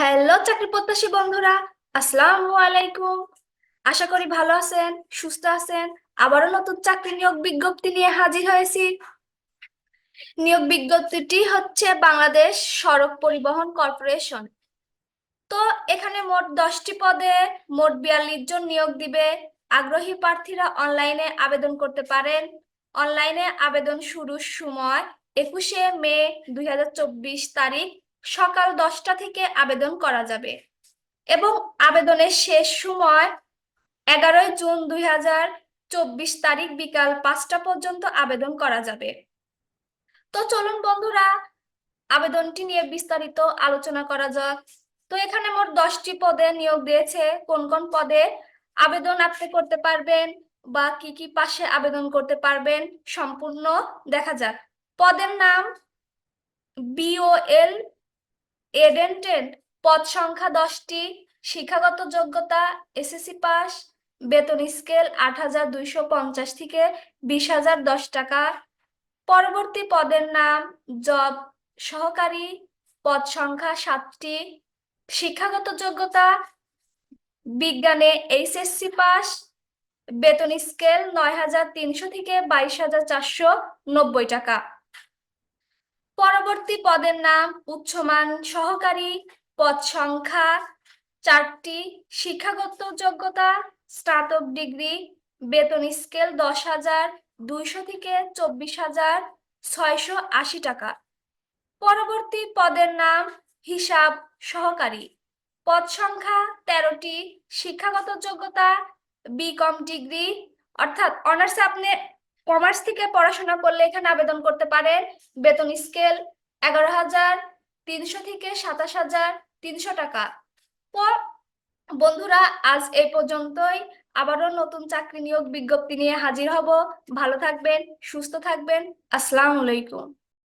Hello, চাকরি প্রত্যাশী বন্ধুরা, আসসালামু আলাইকুম। আশা করি ভালো আছেন, সুস্থ আছেন। আবারও নতুন চাকরি নিয়োগ বিজ্ঞপ্তি নিয়ে হাজির হয়েছি। নিয়োগ বিজ্ঞপ্তিটি হচ্ছে বাংলাদেশ সড়ক পরিবহন কর্পোরেশন। তো এখানে মোট দশটি পদে মোট বিয়াল্লিশ জন নিয়োগ দিবে। আগ্রহী প্রার্থীরা অনলাইনে আবেদন করতে পারেন। অনলাইনে আবেদন শুরুর সময় একুশে মে দুই হাজার চব্বিশ তারিখ সকাল দশটা থেকে আবেদন করা যাবে। এবং আবেদনের শেষ সময় এগারোই জুন দুই হাজার চব্বিশ তারিখ বিকাল পাঁচটা পর্যন্ত আবেদন করা যাবে। তো চলুন বন্ধুরা, আবেদনটি নিয়ে বিস্তারিত আলোচনা করা যাক। তো এখানে মোট দশটি পদে নিয়োগ দিয়েছে। কোন কোন পদে আবেদন আপনি করতে পারবেন বা কি কি পাশে আবেদন করতে পারবেন সম্পূর্ণ দেখা যাক। পদের নাম বিওএল এডেন্টেন্ট পদ সংখ্যা দশটি, শিক্ষাগত যোগ্যতা এসএসসি পাস, বেতন স্কেল আট হাজার দুইশো পঞ্চাশ থেকে বিশ হাজার দশ টাকা। পরবর্তী পদের নাম জব সহকারী পদ সংখ্যা সাতটি, শিক্ষাগত যোগ্যতা বিজ্ঞানে এইচএসসি পাস, বেতন স্কেল নয় হাজার তিনশো থেকে বাইশ হাজার চারশো নব্বই টাকা। পরবর্তী পদের নাম উচ্চমান সহকারী পদ সংখ্যা চারটি, শিক্ষাগত যোগ্যতা স্নাতক ডিগ্রি, বেতন স্কেল দশ হাজার, দুইশো থেকে চব্বিশ হাজার, ছয়শো আশি টাকা। পরবর্তী পদের নাম হিসাব সহকারী। পদ সংখ্যা তেরোটি, শিক্ষাগত যোগ্যতা বিকম ডিগ্রি, অর্থাৎ অনার্সে আপনি কমার্স থেকে পড়াশোনা করলে এখানে আবেদন করতে পারেন। বেতন স্কেল এগারো হাজার, তিনশো থেকে সাতাশ হাজার, তিনশো টাকা। পর বন্ধুরা, আজ এই পর্যন্তই। আবারও নতুন চাকরি নিয়োগ বিজ্ঞপ্তি নিয়ে হাজির হব। ভালো থাকবেন, সুস্থ থাকবেন। আসসালামু আলাইকুম।